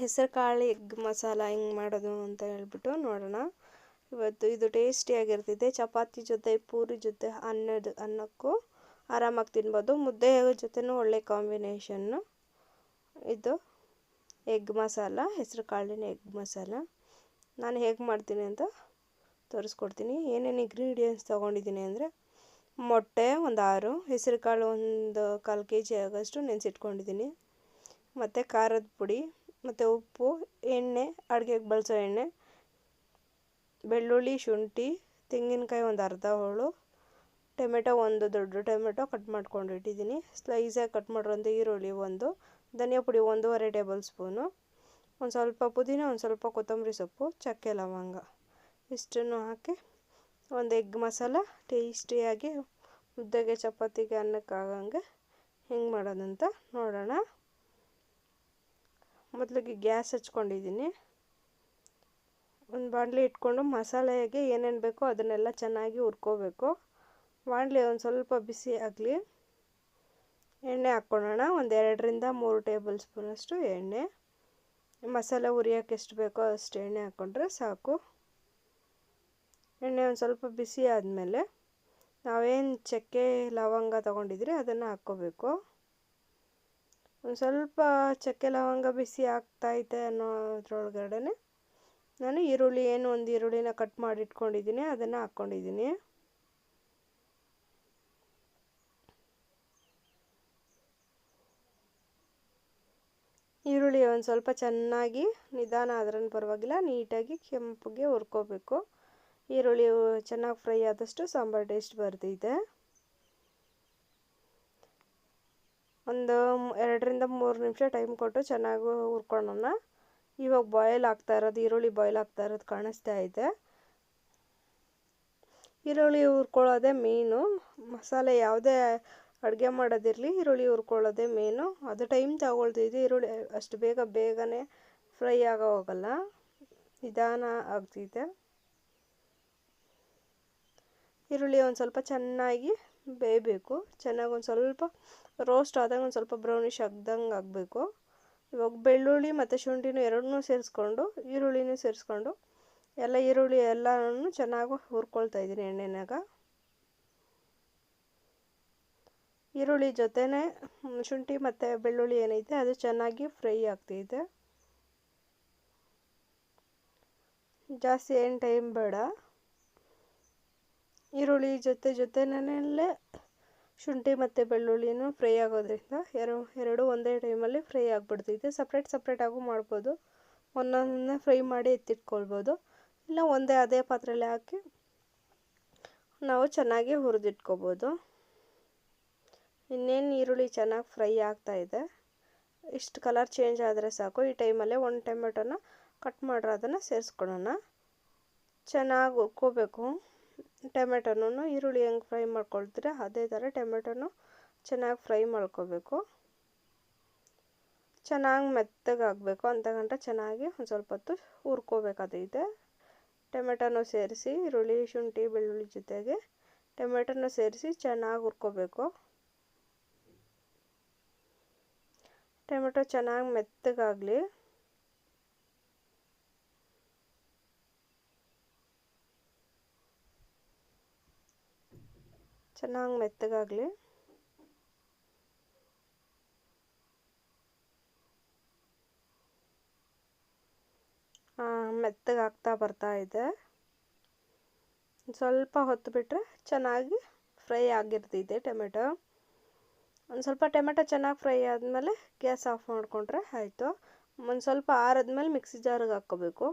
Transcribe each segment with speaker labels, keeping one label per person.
Speaker 1: ಹೆಸರು ಕಾಳು, ಎಗ್ ಮಸಾಲ ಹೆಂಗೆ ಮಾಡೋದು ಅಂತ ಹೇಳ್ಬಿಟ್ಟು ನೋಡೋಣ. ಇವತ್ತು ಇದು ಟೇಸ್ಟಿಯಾಗಿರ್ತಿದೆ ಚಪಾತಿ ಜೊತೆ, ಪೂರಿ ಜೊತೆ, ಅನ್ನದ, ಅನ್ನಕ್ಕೂ ಆರಾಮಾಗಿ ತಿನ್ಬೋದು. ಮುದ್ದೆ ಜೊತೆನೂ ಒಳ್ಳೆ ಕಾಂಬಿನೇಷನ್ನು ಇದು ಎಗ್ ಮಸಾಲ, ಹೆಸರು ಕಾಳಿನ ಎಗ್ ಮಸಾಲ. ನಾನು ಹೇಗೆ ಮಾಡ್ತೀನಿ ಅಂತ ತೋರಿಸ್ಕೊಡ್ತೀನಿ. ಏನೇನು ಇಂಗ್ರೀಡಿಯೆಂಟ್ಸ್ ತೊಗೊಂಡಿದ್ದೀನಿ ಅಂದರೆ ಮೊಟ್ಟೆ ಒಂದು ಆರು, ಹೆಸರು ಕಾಳು ಒಂದು ಕಾಲು ಕೆ ಜಿ ಆಗೋಷ್ಟು ನೆನೆಸಿಟ್ಕೊಂಡಿದ್ದೀನಿ. ಮತ್ತು ಖಾರದ ಪುಡಿ ಮತ್ತು ಉಪ್ಪು, ಎಣ್ಣೆ, ಅಡುಗೆಗೆ ಬಳಸೋ ಎಣ್ಣೆ, ಬೆಳ್ಳುಳ್ಳಿ, ಶುಂಠಿ, ತೆಂಗಿನಕಾಯಿ ಒಂದು ಅರ್ಧ ಹೋಳು, ಟೊಮೆಟೊ ಒಂದು ದೊಡ್ಡ ಟೊಮೆಟೊ ಕಟ್ ಮಾಡ್ಕೊಂಡು ಇಟ್ಟಿದ್ದೀನಿ. ಸ್ಲೈಸಾಗಿ ಕಟ್ ಮಾಡಿರೋಂಥ ಈರುಳ್ಳಿ ಒಂದು, ಧನಿಯಾ ಪುಡಿ ಒಂದೂವರೆ ಟೇಬಲ್ ಸ್ಪೂನು, ಒಂದು ಸ್ವಲ್ಪ ಪುದೀನ, ಒಂದು ಸ್ವಲ್ಪ ಕೊತ್ತಂಬರಿ ಸೊಪ್ಪು, ಚಕ್ಕೆ ಲವಂಗ. ಇಷ್ಟನ್ನು ಹಾಕಿ ಒಂದು ಎಗ್ ಮಸಾಲ ಟೇಸ್ಟಿಯಾಗಿ ಮುದ್ದೆಗೆ, ಚಪಾತಿಗೆ ಅನ್ನಕ್ಕೆ ಆಗಂಗೆ ಹೆಂಗೆ ಮಾಡೋದಂತ ನೋಡೋಣ. ಮೊದಲಿಗೆ ಗ್ಯಾಸ್ ಹಚ್ಕೊಂಡಿದ್ದೀನಿ. ಒಂದು ಬಾಣಲಿ ಇಟ್ಕೊಂಡು ಮಸಾಲೆಗೆ ಏನೇನು ಬೇಕೋ ಅದನ್ನೆಲ್ಲ ಚೆನ್ನಾಗಿ ಹುರ್ಕೋಬೇಕು. ಬಾಣಲಿ ಒಂದು ಸ್ವಲ್ಪ ಬಿಸಿ ಆಗಲಿ. ಎಣ್ಣೆ ಹಾಕ್ಕೊಳ್ಳೋಣ. ಒಂದು ಎರಡರಿಂದ ಮೂರು ಟೇಬಲ್ ಸ್ಪೂನಷ್ಟು ಎಣ್ಣೆ. ಮಸಾಲೆ ಹುರಿಯೋಕೆ ಎಷ್ಟು ಬೇಕೋ ಅಷ್ಟು ಎಣ್ಣೆ ಹಾಕ್ಕೊಂಡ್ರೆ ಸಾಕು. ಎಣ್ಣೆ ಒಂದು ಸ್ವಲ್ಪ ಬಿಸಿ ಆದಮೇಲೆ ನಾವೇನು ಚಕ್ಕೆ, ಲವಂಗ ತೊಗೊಂಡಿದ್ರಿ ಅದನ್ನು ಹಾಕ್ಕೋಬೇಕು. ಒಂದು ಸ್ವಲ್ಪ ಚಕ್ಕೆ ಲವಂಗ ಬಿಸಿ ಆಗ್ತಾಯಿದೆ ಅನ್ನೋದ್ರೊಳಗಡೆ ನಾನು ಈರುಳ್ಳಿ ಏನು ಒಂದು ಈರುಳ್ಳಿನ ಕಟ್ ಮಾಡಿ ಇಟ್ಕೊಂಡಿದ್ದೀನಿ ಅದನ್ನು ಹಾಕ್ಕೊಂಡಿದ್ದೀನಿ ಈರುಳ್ಳಿ ಒಂದು ಸ್ವಲ್ಪ ಚೆನ್ನಾಗಿ ನಿಧಾನ ಆದ್ರೂ ಪರವಾಗಿಲ್ಲ, ನೀಟಾಗಿ ಕೆಂಪಗೆ ಹುರ್ಕೋಬೇಕು. ಈರುಳ್ಳಿ ಚೆನ್ನಾಗಿ ಫ್ರೈ ಆದಷ್ಟು ಸಾಂಬಾರು ಟೇಸ್ಟ್ ಬರ್ತಿದೆ ಒಂದು ಎರಡರಿಂದ ಮೂರು ನಿಮಿಷ ಟೈಮ್ ಕೊಟ್ಟು ಚೆನ್ನಾಗಿ ಹುರ್ಕೊಳ್ಳೋಣ. ಇವಾಗ ಬಾಯ್ಲ್ ಆಗ್ತಾ ಇರೋದು, ಈರುಳ್ಳಿ ಬಾಯ್ಲ್ ಆಗ್ತಾ ಇರೋದು ಕಾಣಿಸ್ತಾ ಇದೆ. ಈರುಳ್ಳಿ ಹುರ್ಕೊಳ್ಳೋದೆ ಮೀನು ಮಸಾಲೆ ಯಾವುದೇ ಅಡುಗೆ ಮಾಡೋದಿರಲಿ, ಈರುಳ್ಳಿ ಹುರ್ಕೊಳ್ಳೋದೆ ಮೇನು ಅದು ಟೈಮ್ ತಗೊಳ್ತಿದ್ದು ಈರುಳ್ಳಿ ಅಷ್ಟು ಬೇಗ, ಬೇಗನೆ ಫ್ರೈ ಆಗೋ ಹೋಗಲ್ಲ. ನಿಧಾನ ಆಗ್ತಿದೆ. ಈರುಳ್ಳಿ ಒಂದು ಸ್ವಲ್ಪ ಚೆನ್ನಾಗಿ ಬೇಯಬೇಕು. ಚೆನ್ನಾಗಿ ಒಂದು ಸ್ವಲ್ಪ ರೋಸ್ಟ್ ಆದಾಗ ಒಂದು ಸ್ವಲ್ಪ ಬ್ರೌನಿಶ್ ಆಗ್ದಂಗೆ ಆಗಬೇಕು. ಇವಾಗ ಬೆಳ್ಳುಳ್ಳಿ ಮತ್ತು ಶುಂಠಿನೂ ಎರಡನ್ನೂ ಸೇರಿಸ್ಕೊಂಡು, ಈರುಳ್ಳಿನೂ ಸೇರಿಸ್ಕೊಂಡು ಎಲ್ಲ ಈರುಳ್ಳಿ ಎಲ್ಲನೂ ಚೆನ್ನಾಗಿ ಹುರ್ಕೊಳ್ತಾ ಇದ್ದೀನಿ ಎಣ್ಣೆನಾಗ. ಈರುಳ್ಳಿ ಜೊತೆನೇ ಶುಂಠಿ ಮತ್ತು ಬೆಳ್ಳುಳ್ಳಿ ಏನೈತೆ ಅದು ಚೆನ್ನಾಗಿ ಫ್ರೈ ಆಗ್ತೈತೆ. ಜಾಸ್ತಿ ಏನು ಟೈಮ್ ಬೇಡ. ಈರುಳ್ಳಿ ಜೊತೆ ಜೊತೆನಲ್ಲೇ ಶುಂಠಿ ಮತ್ತು ಬೆಳ್ಳುಳ್ಳಿನೂ ಫ್ರೈ ಆಗೋದ್ರಿಂದ ಎರಡು ಎರಡು ಒಂದೇ ಟೈಮಲ್ಲಿ ಫ್ರೈ ಆಗಿಬಿಡ್ತೈತೆ. ಸಪ್ರೇಟ್ ಸಪ್ರೇಟಾಗೂ ಮಾಡ್ಬೋದು. ಒಂದೊಂದನ್ನೇ ಫ್ರೈ ಮಾಡಿ ಎತ್ತಿಟ್ಕೊಳ್ಬೋದು. ಇಲ್ಲ, ಒಂದೇ ಅದೇ ಪಾತ್ರೆಯಲ್ಲಿ ಹಾಕಿ ನಾವು ಚೆನ್ನಾಗಿ ಹುರಿದಿಟ್ಕೋಬೋದು. ಇನ್ನೇನು ಈರುಳ್ಳಿ ಚೆನ್ನಾಗಿ ಫ್ರೈ ಇದೆ. ಇಷ್ಟು ಕಲರ್ ಚೇಂಜ್ ಆದರೆ ಸಾಕು. ಈ ಟೈಮಲ್ಲೇ ಒಂದು ಟೊಮೆಟೊನ ಕಟ್ ಮಾಡಿರೋ ಅದನ್ನು ಸೇರಿಸ್ಕೊಳ್ಳೋಣ ಚೆನ್ನಾಗಿ ಹುರ್ಕೋಬೇಕು. ಟೊಮೆಟೊನೂ ಈರುಳ್ಳಿ ಹೆಂಗೆ ಫ್ರೈ ಮಾಡ್ಕೊಳ್ತೀರ ಅದೇ ಥರ ಟೊಮೆಟೊನು ಚೆನ್ನಾಗಿ ಫ್ರೈ ಮಾಡ್ಕೋಬೇಕು. ಚೆನ್ನಾಗಿ ಮೆತ್ತಗಾಗಬೇಕು ಅಂತ ಗಂಟ ಚೆನ್ನಾಗಿ ಒಂದು ಸ್ವಲ್ಪ ಹೊತ್ತು ಹುರ್ಕೋಬೇಕಾದೈತೆ ಟೊಮೆಟೊನೂ ಸೇರಿಸಿ ಈರುಳ್ಳಿ, ಶುಂಠಿ, ಬೆಳ್ಳುಳ್ಳಿ ಜೊತೆಗೆ ಟೊಮೆಟೊನೂ ಸೇರಿಸಿ ಚೆನ್ನಾಗಿ ಹುರ್ಕೋಬೇಕು. ಟೊಮೆಟೊ ಚೆನ್ನಾಗಿ ಮೆತ್ತಗಾಗಲಿ. ಚೆನ್ನಾಗಿ ಮೆತ್ತಗಾಗಲಿ. ಮೆತ್ತಗಾಗ್ತಾ ಬರ್ತಾ ಇದೆ. ಸ್ವಲ್ಪ ಹೊತ್ತು ಬಿಟ್ಟರೆ ಚೆನ್ನಾಗಿ ಫ್ರೈ ಆಗಿರ್ತೈತೆ ಟೊಮೆಟೊ. ಒಂದು ಸ್ವಲ್ಪ ಟೊಮೆಟೊ ಚೆನ್ನಾಗಿ ಫ್ರೈ ಆದಮೇಲೆ ಗ್ಯಾಸ್ ಆಫ್ ಮಾಡಿಕೊಂಡ್ರೆ ಆಯಿತು. ಒಂದು ಸ್ವಲ್ಪ ಆರಿದ್ಮೇಲೆ ಮಿಕ್ಸಿ ಜಾರಿಗೆ ಹಾಕ್ಕೋಬೇಕು.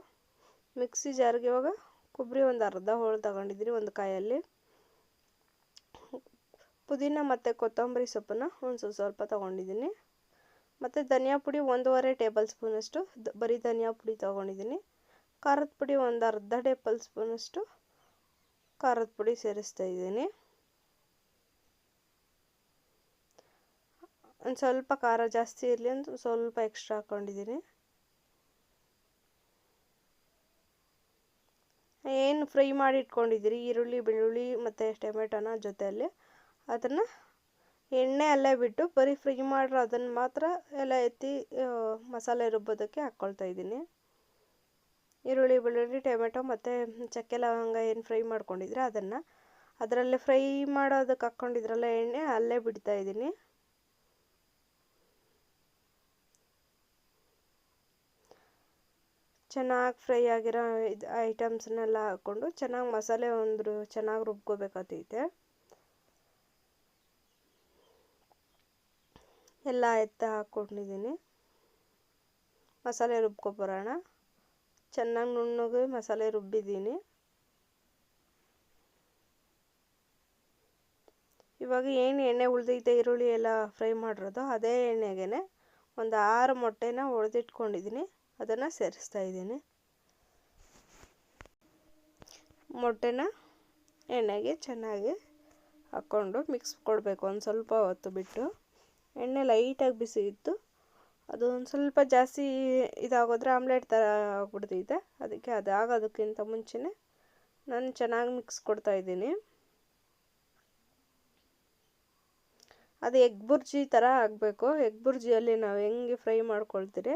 Speaker 1: ಮಿಕ್ಸಿ ಜಾರಿಗೆ ಇವಾಗ ಕೊಬ್ಬರಿ ಒಂದು ಅರ್ಧ ಹೋಳು ತಗೊಂಡಿದ್ದೀನಿ ಒಂದು ಕಾಯಲ್ಲಿ. ಪುದೀನ ಮತ್ತು ಕೊತ್ತಂಬರಿ ಸೊಪ್ಪನ್ನು ಒಂದು ಸ್ವಲ್ಪ ತೊಗೊಂಡಿದ್ದೀನಿ. ಮತ್ತು ಧನಿಯಾ ಪುಡಿ ಒಂದೂವರೆ ಟೇಬಲ್ ಸ್ಪೂನಷ್ಟು ಬರೀ ಧನಿಯಾ ಪುಡಿ ತೊಗೊಂಡಿದ್ದೀನಿ. ಖಾರದ ಪುಡಿ ಒಂದು ಅರ್ಧ ಟೇಬಲ್ ಸ್ಪೂನಷ್ಟು ಖಾರದ ಪುಡಿ ಸೇರಿಸ್ತಾ ಇದ್ದೀನಿ. ಒಂದು ಸ್ವಲ್ಪ ಖಾರ ಜಾಸ್ತಿ ಇರಲಿ ಅಂತ ಸ್ವಲ್ಪ ಎಕ್ಸ್ಟ್ರಾ ಹಾಕ್ಕೊಂಡಿದ್ದೀನಿ ಏನು ಫ್ರೈ ಮಾಡಿ ಇಟ್ಕೊಂಡಿದ್ದೀರಿ, ಈರುಳ್ಳಿ, ಬೆಳ್ಳುಳ್ಳಿ ಮತ್ತು ಟೊಮೆಟೊನ ಜೊತೆಯಲ್ಲಿ. ಅದನ್ನು ಎಣ್ಣೆ ಅಲ್ಲೇ ಬಿಟ್ಟು ಬರೀ ಫ್ರೈ ಮಾಡ್ರೆ ಅದನ್ನು ಮಾತ್ರ ಎಲ್ಲ ಎತ್ತಿ ಮಸಾಲೆ ರುಬ್ಬೋದಕ್ಕೆ ಹಾಕ್ಕೊಳ್ತಾ ಇದ್ದೀನಿ. ಈರುಳ್ಳಿ, ಬೆಳ್ಳುಳ್ಳಿ, ಟೊಮೆಟೊ ಮತ್ತು ಚಕ್ಕೆ ಲವಂಗ ಏನು ಫ್ರೈ ಮಾಡ್ಕೊಂಡಿದ್ರೆ ಅದನ್ನು. ಅದರಲ್ಲೇ ಫ್ರೈ ಮಾಡೋದಕ್ಕೆ ಹಾಕ್ಕೊಂಡಿದ್ರಲ್ಲ ಎಣ್ಣೆ, ಅಲ್ಲೇ ಬಿಡ್ತಾ ಇದ್ದೀನಿ. ಚೆನ್ನಾಗಿ ಫ್ರೈ ಆಗಿರೋ ಇದು ಐಟಮ್ಸ್ನೆಲ್ಲ ಹಾಕ್ಕೊಂಡು ಚೆನ್ನಾಗಿ ಮಸಾಲೆ ಒಂದು ಚೆನ್ನಾಗಿ ರುಬ್ಕೋಬೇಕಾಗ್ತೈತೆ ಎಲ್ಲ ಎತ್ತ ಹಾಕ್ಕೊಂಡಿದ್ದೀನಿ. ಮಸಾಲೆ ರುಬ್ಕೊಬರೋಣ. ಚೆನ್ನಾಗಿ ನುಣ್ಣಗೆ ಮಸಾಲೆ ರುಬ್ಬಿದ್ದೀನಿ. ಇವಾಗ ಏನು ಎಣ್ಣೆ ಉಳಿದೈತೆ, ಈರುಳ್ಳಿ ಎಲ್ಲ ಫ್ರೈ ಮಾಡಿರೋದು, ಅದೇ ಎಣ್ಣೆಗೆ ಒಂದು ಆರು ಮೊಟ್ಟೆನ ಒಡೆದಿಟ್ಕೊಂಡಿದ್ದೀನಿ. ಅದನ್ನು ಸೇರಿಸ್ತಾ ಇದ್ದೀನಿ. ಮೊಟ್ಟೆನ ಎಣ್ಣೆಗೆ ಚೆನ್ನಾಗಿ ಹಾಕ್ಕೊಂಡು ಮಿಕ್ಸ್ ಕೊಡಬೇಕು, ಒಂದು ಸ್ವಲ್ಪ ಹೊತ್ತು ಬಿಟ್ಟು. ಎಣ್ಣೆ ಲೈಟಾಗಿ ಬಿಸಿ ಇತ್ತು ಅದು ಒಂದು ಸ್ವಲ್ಪ ಜಾಸ್ತಿ ಇದಾಗೋದ್ರೆ ಆಮ್ಲೆಟ್ ಥರ ಆಗ್ಬಿಡ್ತೈತೆ ಅದಕ್ಕೆ ಅದು ಆಗೋದಕ್ಕಿಂತ ಮುಂಚೆನೇ ನಾನು ಚೆನ್ನಾಗಿ ಮಿಕ್ಸ್ ಕೊಡ್ತಾ ಇದ್ದೀನಿ. ಅದು ಎಗ್ ಬುರ್ಜಿ ಥರ ಆಗಬೇಕು. ಎಗ್ ಬುರ್ಜಿಯಲ್ಲಿ ನಾವು ಹೆಂಗೆ ಫ್ರೈ ಮಾಡ್ಕೊಳ್ತೀರಿ,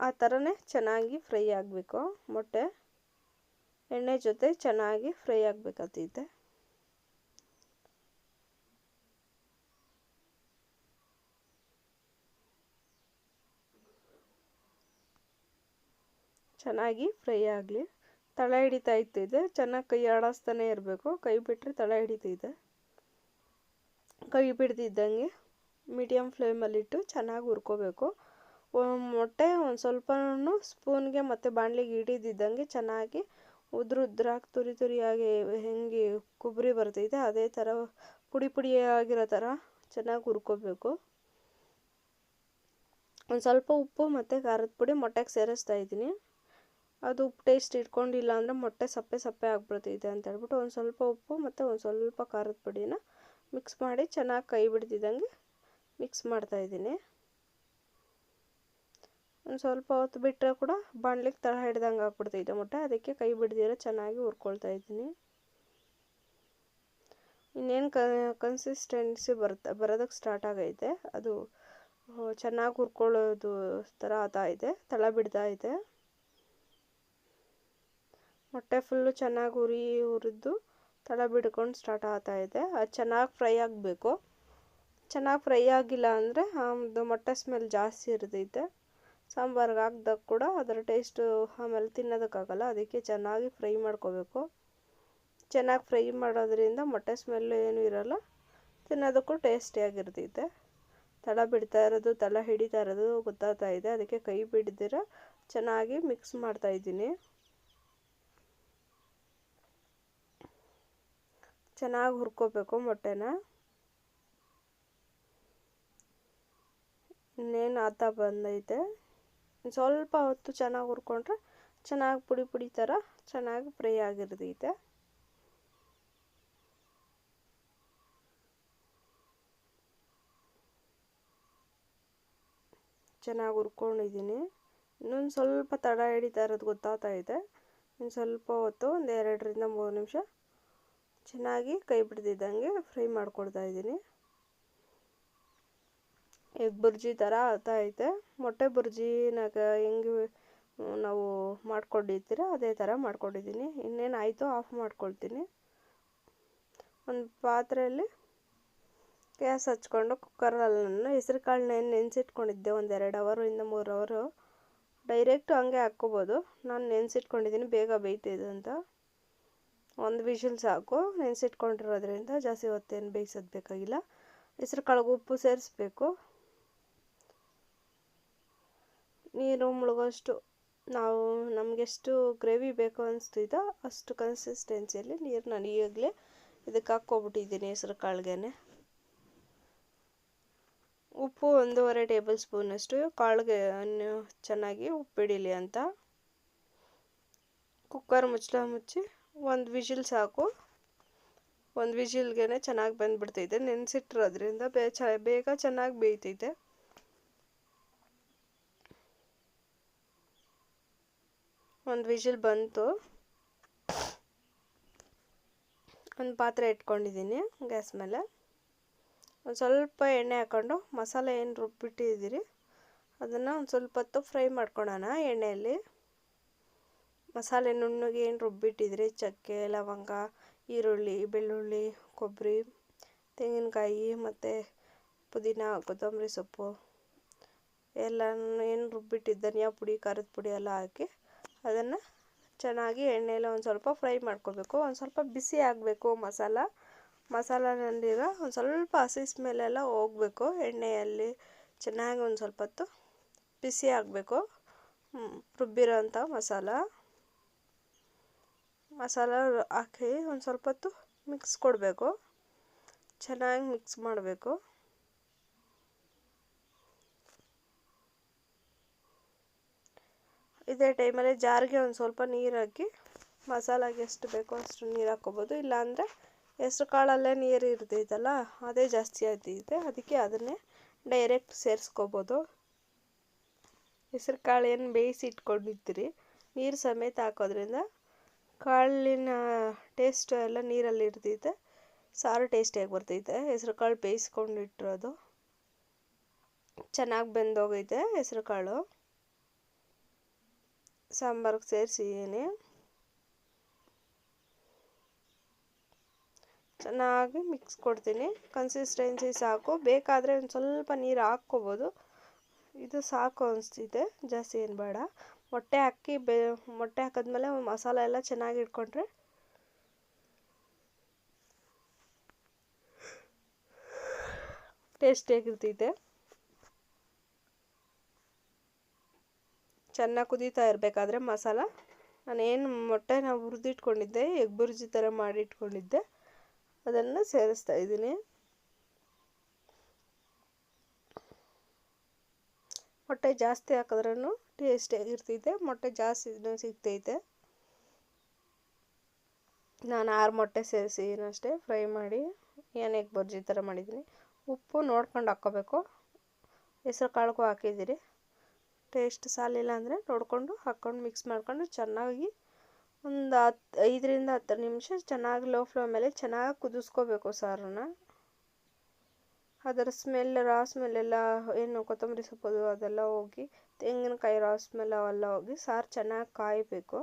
Speaker 1: ಆ ಥರನೇ ಚೆನ್ನಾಗಿ ಫ್ರೈ ಆಗಬೇಕು. ಮೊಟ್ಟೆ, ಎಣ್ಣೆ ಜೊತೆ ಚೆನ್ನಾಗಿ ಫ್ರೈ ಆಗಬೇಕಾಗ್ತೈತೆ. ಚೆನ್ನಾಗಿ ಫ್ರೈ ಆಗಲಿ. ತಳ ಹಿಡಿತಾ ಇತ್ತಿದೆ. ಚೆನ್ನಾಗಿ ಕೈ ಆಡಿಸ್ತಾನೆ ಇರಬೇಕು. ಕೈ ಬಿಟ್ಟರೆ ತಳ ಹಿಡಿತಿದೆ. ಕೈ ಬಿಡ್ದಿದ್ದಂಗೆ ಮೀಡಿಯಮ್ ಫ್ಲೇಮಲ್ಲಿಟ್ಟು ಚೆನ್ನಾಗಿ ಹುರ್ಕೋಬೇಕು. ಮೊಟ್ಟೆ ಒಂದು ಸ್ವಲ್ಪ ಸ್ಪೂನ್ಗೆ ಮತ್ತು ಬಾಣಲಿಗೆ ಹಿಡಿದಿದ್ದಂಗೆ ಚೆನ್ನಾಗಿ ಉದ್ರ ಉದ್ರಾಗಿ ತುರಿ ತುರಿಯಾಗಿ ಹೆಂಗೆ ಕೊಬ್ಬರಿ ಬರ್ತೈತೆ ಅದೇ ಥರ ಪುಡಿ ಪುಡಿಯಾಗಿರೋ ಥರ ಚೆನ್ನಾಗಿ ಹುರ್ಕೋಬೇಕು. ಒಂದು ಸ್ವಲ್ಪ ಉಪ್ಪು ಮತ್ತು ಖಾರದ ಪುಡಿ ಮೊಟ್ಟೆಗೆ ಸೇರಿಸ್ತಾ ಇದ್ದೀನಿ. ಅದು ಉಪ್ಪು ಟೇಸ್ಟ್ ಇಟ್ಕೊಂಡಿಲ್ಲ ಅಂದರೆ ಮೊಟ್ಟೆ ಸಪ್ಪೆ ಸಪ್ಪೆ ಆಗ್ಬಿಡ್ತಿದೆ ಅಂತ ಹೇಳ್ಬಿಟ್ಟು ಒಂದು ಸ್ವಲ್ಪ ಉಪ್ಪು ಮತ್ತು ಒಂದು ಸ್ವಲ್ಪ ಖಾರದ ಪುಡಿನ ಮಿಕ್ಸ್ ಮಾಡಿ ಚೆನ್ನಾಗಿ ಕೈ ಬಿಡ್ತಿದ್ದಂಗೆ ಮಿಕ್ಸ್ ಮಾಡ್ತಾ ಇದ್ದೀನಿ. ಒಂದು ಸ್ವಲ್ಪ ಹೊತ್ತು ಬಿಟ್ಟರೆ ಕೂಡ ಬಾಣ್ಲಿಗೆ ತಳ ಹಿಡ್ದಂಗೆ ಆಗ್ಬಿಡ್ತೈತೆ ಮೊಟ್ಟೆ, ಅದಕ್ಕೆ ಕೈ ಬಿಡ್ದಿರೋ ಚೆನ್ನಾಗಿ ಹುರ್ಕೊಳ್ತಾ ಇದ್ದೀನಿ. ಇನ್ನೇನು ಕನ್ಸಿಸ್ಟೆನ್ಸಿ ಬರುತ್ತೆ ಬರೋದಕ್ಕೆ ಸ್ಟಾರ್ಟ್ ಆಗೈತೆ. ಅದು ಚೆನ್ನಾಗಿ ಹುರ್ಕೊಳ್ಳೋದು ಥರ ಆಗ್ತಾ ಇದೆ, ತಳ ಬಿಡ್ತಾ ಇದೆ. ಮೊಟ್ಟೆ ಫುಲ್ಲು ಚೆನ್ನಾಗಿ ಉರಿ ಹುರಿದು ತಳ ಬಿಡ್ಕೊಂಡು ಸ್ಟಾರ್ಟ್ ಆಗ್ತಾ ಇದೆ. ಅದು ಚೆನ್ನಾಗಿ ಫ್ರೈ ಆಗಬೇಕು. ಚೆನ್ನಾಗಿ ಫ್ರೈ ಆಗಿಲ್ಲ ಅಂದರೆ ಅದು ಮೊಟ್ಟೆ ಸ್ಮೆಲ್ ಜಾಸ್ತಿ ಇರ್ತೈತೆ. ಸಾಂಬಾರ್ಗೆ ಹಾಕ್ದಾಗ ಕೂಡ ಅದರ ಟೇಸ್ಟು ಆಮೇಲೆ ತಿನ್ನೋದಕ್ಕಾಗಲ್ಲ, ಅದಕ್ಕೆ ಚೆನ್ನಾಗಿ ಫ್ರೈ ಮಾಡ್ಕೋಬೇಕು. ಚೆನ್ನಾಗಿ ಫ್ರೈ ಮಾಡೋದ್ರಿಂದ ಮೊಟ್ಟೆ ಸ್ಮೆಲ್ ಏನೂ ಇರೋಲ್ಲ, ತಿನ್ನೋದಕ್ಕೂ ಟೇಸ್ಟಿಯಾಗಿರ್ತೈತೆ ತಳ ಬಿಡ್ತಾ ಇರೋದು, ತಳ ಹಿಡಿತಾ ಇರೋದು ಗೊತ್ತಾಗ್ತಾ ಇದೆ. ಅದಕ್ಕೆ ಕೈ ಬಿಡ್ದಿರ, ಚೆನ್ನಾಗಿ ಮಿಕ್ಸ್ ಮಾಡ್ತಾಯಿದ್ದೀನಿ ಚೆನ್ನಾಗಿ ಹುರ್ಕೋಬೇಕು ಮೊಟ್ಟೆನ. ಇನ್ನೇನು ಆತ ಬಂದೈತೆ. ಸ್ವಲ್ಪ ಹೊತ್ತು ಚೆನ್ನಾಗಿ ಹುರ್ಕೊಂಡ್ರೆ ಚೆನ್ನಾಗಿ ಪುಡಿ ಪುಡಿ ಥರ ಚೆನ್ನಾಗಿ ಫ್ರೈ ಆಗಿರ್ತೈತೆ. ಚೆನ್ನಾಗಿ ಹುರ್ಕೊಂಡಿದ್ದೀನಿ. ಇನ್ನೊಂದು ಸ್ವಲ್ಪ ತಡ ಹಿಡಿತಾ ಇರೋದು ಗೊತ್ತಾಗ್ತಾ ಇದೆ. ಇನ್ನು ಸ್ವಲ್ಪ ಹೊತ್ತು ಒಂದು ಎರಡರಿಂದ ಮೂರು ನಿಮಿಷ ಚೆನ್ನಾಗಿ ಕೈ ಬಿಡ್ದಿದ್ದಂಗೆ ಫ್ರೈ ಮಾಡ್ಕೊಳ್ತಾ ಇದ್ದೀನಿ. ಎಗ್ ಬುರ್ಜಿ ಥರ ಆಗ್ತಾ ಐತೆ. ಮೊಟ್ಟೆ ಬುರ್ಜಿನಾಗ ಹೆಂಗೆ ನಾವು ಮಾಡ್ಕೊಂಡಿರ್ತೀರ ಅದೇ ಥರ ಮಾಡ್ಕೊಂಡಿದ್ದೀನಿ. ಇನ್ನೇನು ಆಯಿತು ಆಫ್ ಮಾಡ್ಕೊಳ್ತೀನಿ. ಒಂದು ಪಾತ್ರೆಯಲ್ಲಿ ಗ್ಯಾಸ್ ಹಚ್ಕೊಂಡು ಕುಕ್ಕರಲ್ಲನ್ನು ಹೆಸ್ರು ಕಾಳನ್ನ ನೆನೆಸಿಟ್ಕೊಂಡಿದ್ದೆ ಒಂದು ಎರಡು ಅವರಿಂದ ಮೂರು ಅವರು ಡೈರೆಕ್ಟ್ ಹಂಗೆ ಹಾಕ್ಕೋಬೋದು. ನಾನು ನೆನೆಸಿಟ್ಕೊಂಡಿದ್ದೀನಿ, ಬೇಗ ಬೇಯ್ತಿದೆ ಅಂತ. ಒಂದು ವಿಷಲ್ ಸಾಕು. ನೆನೆಸಿಟ್ಕೊಂಡಿರೋದ್ರಿಂದ ಜಾಸ್ತಿ ಹೊತ್ತೇನು ಬೇಯಿಸೋದು ಬೇಕಾಗಿಲ್ಲ. ಹೆಸ್ರು, ಕಾಳಿಗೆ, ಉಪ್ಪು ಸೇರಿಸ್ಬೇಕು. ನೀರು ಮುಳುಗೋಷ್ಟು ನಾವು ನಮಗೆಷ್ಟು ಗ್ರೇವಿ ಬೇಕು ಅನಿಸ್ತಿದ್ದೋ ಅಷ್ಟು ಕನ್ಸಿಸ್ಟೆನ್ಸಿಯಲ್ಲಿ ನೀರು ನಾನು ಈಗಲೇ ಇದಕ್ಕೆ ಹಾಕ್ಕೊಬಿಟ್ಟಿದ್ದೀನಿ ಹೆಸ್ರು ಕಾಳಿಗೆ ಉಪ್ಪು ಒಂದೂವರೆ ಟೇಬಲ್ ಸ್ಪೂನಷ್ಟು ಕಾಳಿಗೆ ಚೆನ್ನಾಗಿ ಉಪ್ಪಿಡಿಲಿ ಅಂತ. ಕುಕ್ಕರ್ ಮುಚ್ಚಳ ಮುಚ್ಚಿ ಒಂದು ವಿಜಿಲ್ ಸಾಕು. ಒಂದು ವಿಜಿಲ್ಗೆ ಚೆನ್ನಾಗಿ ಬಂದುಬಿಡ್ತೈತೆ. ನೆನೆಸಿಟ್ಟಿರೋದ್ರಿಂದ ಬೇ ಚ, ಬೇಗ ಚೆನ್ನಾಗಿ ಬೇಯ್ತೈತೆ. ಒಂದು ವಿಜಿಲ್ ಬಂತು. ಒಂದು ಪಾತ್ರೆ ಇಟ್ಕೊಂಡಿದ್ದೀನಿ ಗ್ಯಾಸ್ ಮೇಲೆ. ಒಂದು ಸ್ವಲ್ಪ ಎಣ್ಣೆ ಹಾಕ್ಕೊಂಡು ಮಸಾಲೆ ಏನು ರುಬ್ಬಿಟ್ಟಿದ್ದೀರಿ, ಅದನ್ನು ಒಂದು ಸ್ವಲ್ಪ ಹೊತ್ತು ಫ್ರೈ ಮಾಡ್ಕೊಳ್ಳೋಣ ಎಣ್ಣೆಯಲ್ಲಿ. ಮಸಾಲೆ ನುಣ್ಣಗೆ ಏನು ರುಬ್ಬಿಟ್ಟಿದ್ರೆ ಚಕ್ಕೆ, ಲವಂಗ, ಈರುಳ್ಳಿ, ಬೆಳ್ಳುಳ್ಳಿ, ಕೊಬ್ಬರಿ, ತೆಂಗಿನಕಾಯಿ ಮತ್ತು ಪುದೀನ, ಕೊತ್ತಂಬರಿ ಸೊಪ್ಪು. ಎಲ್ಲನೂ ಏನು ರುಬ್ಬಿಟ್ಟಿದ್ದ ಧನಿಯಾ ಪುಡಿ, ಖಾರದ ಪುಡಿ ಎಲ್ಲ ಹಾಕಿ ಅದನ್ನು ಚೆನ್ನಾಗಿ ಎಣ್ಣೆಯಲ್ಲಿ ಒಂದು ಸ್ವಲ್ಪ ಫ್ರೈ ಮಾಡ್ಕೋಬೇಕು. ಒಂದು ಸ್ವಲ್ಪ ಬಿಸಿ ಆಗಬೇಕು ಮಸಾಲ. ಮಸಾಲನಲ್ಲಿರೋ ಒಂದು ಸ್ವಲ್ಪ ಹಸಿ ಸ್ಮೆಲ್ಲೆಲ್ಲ ಹೋಗಬೇಕು. ಎಣ್ಣೆಯಲ್ಲಿ ಚೆನ್ನಾಗಿ ಒಂದು ಸ್ವಲ್ಪ ಹೊತ್ತು ಬಿಸಿ ಆಗಬೇಕು. ರುಬ್ಬಿರೋ ಅಂಥ ಮಸಾಲ. ಮಸಾಲ ಹಾಕಿ ಒಂದು ಸ್ವಲ್ಪ ಹೊತ್ತು ಮಿಕ್ಸ್ ಕೊಡಬೇಕು. ಚೆನ್ನಾಗಿ ಮಿಕ್ಸ್ ಮಾಡಬೇಕು. ಇದೇ ಟೈಮಲ್ಲಿ ಜಾರಿಗೆ ಒಂದು ಸ್ವಲ್ಪ ನೀರು ಹಾಕಿ ಮಸಾಲಾಗೆ ಎಷ್ಟು ಬೇಕೋ ಅಷ್ಟು ನೀರು ಹಾಕ್ಕೋಬೋದು. ಇಲ್ಲಾಂದರೆ ಹೆಸ್ರು ಕಾಳಲ್ಲೇ ನೀರು ಇರ್ತೈತಲ್ಲ ಅದೇ ಜಾಸ್ತಿ ಆಗ್ತೈತೆ. ಅದಕ್ಕೆ ಅದನ್ನೇ ಡೈರೆಕ್ಟ್ ಸೇರಿಸ್ಕೋಬೋದು. ಹೆಸ್ರು ಕಾಳು ಏನು ಬೇಯಿಸಿ ಇಟ್ಕೊಂಡಿರ್ತೀರಿ ನೀರು ಸಮೇತ ಹಾಕೋದ್ರಿಂದ ಕಾಳಿನ ಟೇಸ್ಟ್ ಎಲ್ಲ ನೀರಲ್ಲಿ ಇರ್ತೈತೆ ಸಾರು ಟೇಸ್ಟಿಯಾಗಿ ಬರ್ತೈತೆ ಹೆಸ್ರು ಕಾಳು ಬೇಯಿಸ್ಕೊಂಡಿಟ್ಟಿರೋದು. ಚೆನ್ನಾಗಿ ಬೆಂದೋಗೈತೆ ಹೆಸ್ರು ಕಾಳು. ಸಾಂಬಾರಿಗೆ ಸೇರಿಸಿದ್ದೀನಿ ಚೆನ್ನಾಗಿ ಮಿಕ್ಸ್ ಕೊಡ್ತೀನಿ. ಕನ್ಸಿಸ್ಟೆನ್ಸಿ ಸಾಕು. ಬೇಕಾದರೆ ಒಂದು ಸ್ವಲ್ಪ ನೀರು ಹಾಕ್ಕೋಬೋದು. ಇದು ಸಾಕು ಅನಿಸ್ತಿದೆ. ಜಾಸ್ತಿ ಏನು ಬೇಡ. ಮೊಟ್ಟೆ ಹಾಕಿ ಬೆ, ಮೊಟ್ಟೆ ಹಾಕಿದ್ಮೇಲೆ ಮಸಾಲೆ ಎಲ್ಲ ಚೆನ್ನಾಗಿ ಇಟ್ಕೊಂಡ್ರೆ ಟೇಸ್ಟಿಯಾಗಿರ್ತೈತೆ ಚೆನ್ನಾಗಿ ಕುದೀತಾ ಇರಬೇಕಾದ್ರೆ ಮಸಾಲ. ನಾನೇನು ಮೊಟ್ಟೆನ ಹುರಿದಿಟ್ಕೊಂಡಿದ್ದೆ, ಎಗ್ ಬುರ್ಜಿ ಥರ ಮಾಡಿಟ್ಕೊಂಡಿದ್ದೆ. ಅದನ್ನು ಸೇರಿಸ್ತಾ ಇದ್ದೀನಿ. ಮೊಟ್ಟೆ ಜಾಸ್ತಿ ಹಾಕಿದ್ರೂ ಟೇಸ್ಟಿಯಾಗಿರ್ತೈತೆ ಮೊಟ್ಟೆ ಜಾಸ್ತಿ ಸಿಗ್ತೈತೆ. ನಾನು ಆರು ಮೊಟ್ಟೆ ಸೇರಿಸಿ ಅಷ್ಟೇ ಫ್ರೈ ಮಾಡಿ, ಏನು ಬರ್ಜಿ ಬುರ್ಜಿ ಥರ ಮಾಡಿದ್ದೀನಿ. ಉಪ್ಪು ನೋಡ್ಕೊಂಡು ಹಾಕ್ಕೋಬೇಕು. ಹೆಸ್ರು ಕಾಳಿಗೂ ಹಾಕಿದ್ದೀರಿ. ಟೇಸ್ಟ್ ಸಾಲಿಲ್ಲ ಅಂದರೆ ನೋಡಿಕೊಂಡು ಹಾಕ್ಕೊಂಡು ಮಿಕ್ಸ್ ಮಾಡ್ಕೊಂಡು ಚೆನ್ನಾಗಿ ಒಂದು ಹತ್ತು ಐದರಿಂದ ಹತ್ತು ನಿಮಿಷ ಚೆನ್ನಾಗಿ ಲೋ ಮೇಲೆ ಚೆನ್ನಾಗಿ ಕುದಿಸ್ಕೋಬೇಕು ಸಾರನ್ನ. ಅದರ ಸ್ಮೆಲ್, ರಾ ಸ್ಮೆಲ್ಲೆಲ್ಲ ಏನು ಕೊತ್ತಂಬರಿ ಸೊಪ್ಪು ಅದೆಲ್ಲ ಹೋಗಿ ತೆಂಗಿನಕಾಯಿ ರಾ ಮೇಲೆ ಅವೆಲ್ಲ ಹೋಗಿ ಸಾರು ಚೆನ್ನಾಗಿ ಕಾಯಬೇಕು.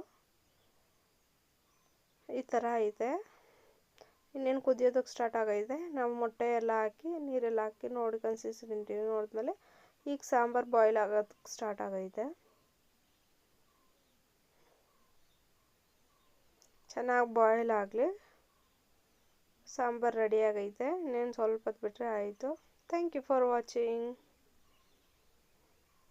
Speaker 1: ಈ ಥರ ಐತೆ ಇನ್ನೇನು ಕುದಿಯೋದಕ್ಕೆ ಸ್ಟಾರ್ಟ್ ಆಗೈತೆ. ನಾವು ಮೊಟ್ಟೆ ಎಲ್ಲ ಹಾಕಿ, ನೀರೆಲ್ಲ ಹಾಕಿ ನೋಡಿ ಕನ್ಸಿಸ್ಟೆನ್ಸಿ ನೋಡಿದ್ಮೇಲೆ ಈಗ ಸಾಂಬಾರು ಬಾಯ್ಲ್ ಆಗೋದಕ್ಕೆ ಸ್ಟಾರ್ಟ್ ಆಗೈತೆ. ಚೆನ್ನಾಗಿ ಬಾಯ್ಲ್ ಆಗಲಿ. ಸಾಂಬಾರು ರೆಡಿ ಆಗೈತೆ. ಇನ್ನೇನು ಸ್ವಲ್ಪ ಹೊತ್ತು ಬಿಟ್ಟರೆ ಆಯಿತು. Thank you for watching